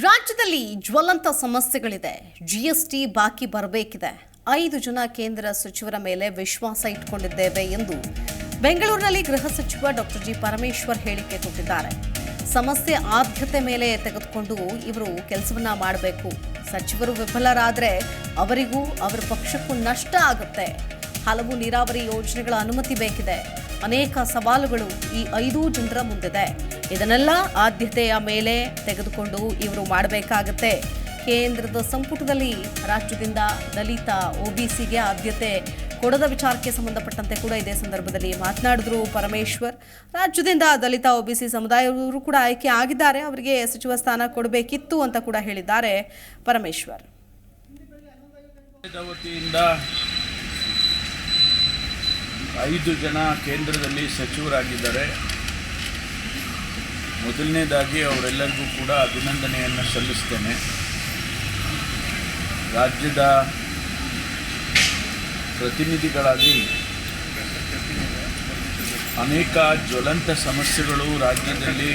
ರಾಜ್ಯದಲ್ಲಿ ಜ್ವಲಂತ ಸಮಸ್ಯೆಗಳಿದೆ. ಜಿಎಸ್ಟಿ ಬಾಕಿ ಬರಬೇಕಿದೆ. ಐದು ಜನ ಕೇಂದ್ರ ಸಚಿವರ ಮೇಲೆ ವಿಶ್ವಾಸ ಇಟ್ಕೊಂಡಿದ್ದೇವೆ ಎಂದು ಬೆಂಗಳೂರಿನಲ್ಲಿ ಗೃಹ ಸಚಿವ ಡಾಕ್ಟರ್ ಜಿ. ಪರಮೇಶ್ವರ್ ಹೇಳಿಕೆ ಕೊಟ್ಟಿದ್ದಾರೆ. ಸಮಸ್ಯೆ ಆದ್ಯತೆ ಮೇಲೆ ತೆಗೆದುಕೊಂಡು ಇವರು ಕೆಲಸವನ್ನ ಮಾಡಬೇಕು. ಸಚಿವರು ವಿಫಲರಾದರೆ ಅವರಿಗೂ, ಅವರ ಪಕ್ಷಕ್ಕೂ ನಷ್ಟ ಆಗುತ್ತೆ. ಹಲವು ನೀರಾವರಿ ಯೋಜನೆಗಳ ಅನುಮತಿ ಬೇಕಿದೆ. ಅನೇಕ ಸವಾಲುಗಳು ಈ ಐದು ಜನರ ಮುಂದಿದೆ. ಇದನ್ನೆಲ್ಲ ಆದ್ಯತೆಯ ಮೇಲೆ ತೆಗೆದುಕೊಂಡು ಇವರು ಮಾಡಬೇಕಾಗತ್ತೆ. ಕೇಂದ್ರದ ಸಂಪುಟದಲ್ಲಿ ರಾಜ್ಯದಿಂದ ದಲಿತ ಒಬಿಸಿಗೆ ಆದ್ಯತೆ ಕೊಡದ ವಿಚಾರಕ್ಕೆ ಸಂಬಂಧಪಟ್ಟಂತೆ ಕೂಡ ಇದೇ ಸಂದರ್ಭದಲ್ಲಿ ಮಾತನಾಡಿದ್ರು ಪರಮೇಶ್ವರ್. ರಾಜ್ಯದಿಂದ ದಲಿತ ಒಬಿಸಿ ಸಮುದಾಯದವರು ಕೂಡ ಆಯ್ಕೆ ಆಗಿದ್ದಾರೆ. ಅವರಿಗೆ ಸಚಿವ ಸ್ಥಾನ ಕೊಡಬೇಕಿತ್ತು ಅಂತ ಕೂಡ ಹೇಳಿದ್ದಾರೆ ಪರಮೇಶ್ವರ್. ಐದು ಜನ ಕೇಂದ್ರದಲ್ಲಿ ಸಚಿವರಾಗಿದ್ದಾರೆ. ಮೊದಲನೇದಾಗಿ ಅವರೆಲ್ಲರಿಗೂ ಕೂಡ ಅಭಿನಂದನೆಯನ್ನು ಸಲ್ಲಿಸ್ತೇನೆ. ರಾಜ್ಯದ ಪ್ರತಿನಿಧಿಗಳಾಗಿ ಅನೇಕ ಜ್ವಲಂತ ಸಮಸ್ಯೆಗಳು ರಾಜ್ಯದಲ್ಲಿ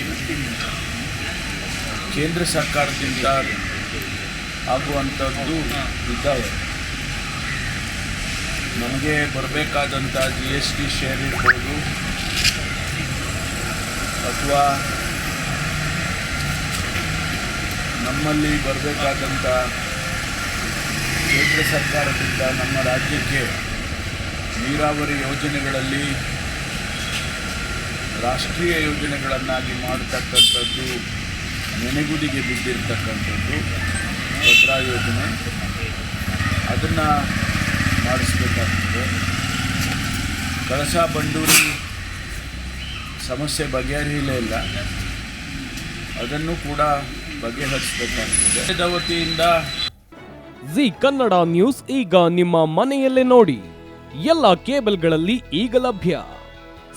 ಕೇಂದ್ರ ಸರ್ಕಾರದಿಂದ ಆಗುವಂಥದ್ದು ಇದ್ದಾವೆ. ನಮಗೆ ಬರಬೇಕಾದಂಥ ಜಿ ಎಸ್ ಟಿ ಶೇರ್ ಇರ್ಬೋದು. ಅಥವಾ ನಮ್ಮಲ್ಲಿ ಬರಬೇಕಾದಂಥ ಕೇಂದ್ರ ಸರ್ಕಾರದಿಂದ ನಮ್ಮ ರಾಜ್ಯಕ್ಕೆ ನೀರಾವರಿ ಯೋಜನೆಗಳಲ್ಲಿ ರಾಷ್ಟ್ರೀಯ ಯೋಜನೆಗಳನ್ನಾಗಿ ಮಾಡತಕ್ಕಂಥದ್ದು ನೆನೆಗುದಿಗೆ ಬಿದ್ದಿರ್ತಕ್ಕಂಥದ್ದು ಭದ್ರಾ ಯೋಜನೆ. ಅದನ್ನು ಮಾಡಿಸ್ಬೇಕಾಗ್ತದೆ. ಕಳಸಾ ಬಂಡೂರಿ ಸಮಸ್ಯೆ ಬಗೆಹರಿಯಲೇ ಇಲ್ಲ. ಅದನ್ನು ಕೂಡ ಬಗೆಹರಿಸಬೇಕಾಗ್ತದೆ. ವತಿಯಿಂದ ಜಿ ಕನ್ನಡ ನ್ಯೂಸ್ ಈಗ ನಿಮ್ಮ ಮನೆಯಲ್ಲೇ ನೋಡಿ. ಎಲ್ಲ ಕೇಬಲ್ಗಳಲ್ಲಿ ಈಗ ಲಭ್ಯ.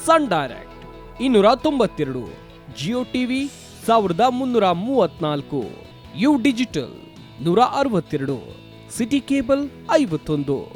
ಸನ್ ಡೈರೆಕ್ಟ್ ಇನ್ನೂರ ತೊಂಬತ್ತೆರಡು ಜಿಯೋ ಟಿವಿ ಸಾವಿರದ ಮುನ್ನೂರ ಮೂವತ್ನಾಲ್ಕು ಯು ಡಿಜಿಟಲ್ ನೂರ ಅರವತ್ತೆರಡು ಸಿಟಿ ಕೇಬಲ್ ಐವತ್ತೊಂದು.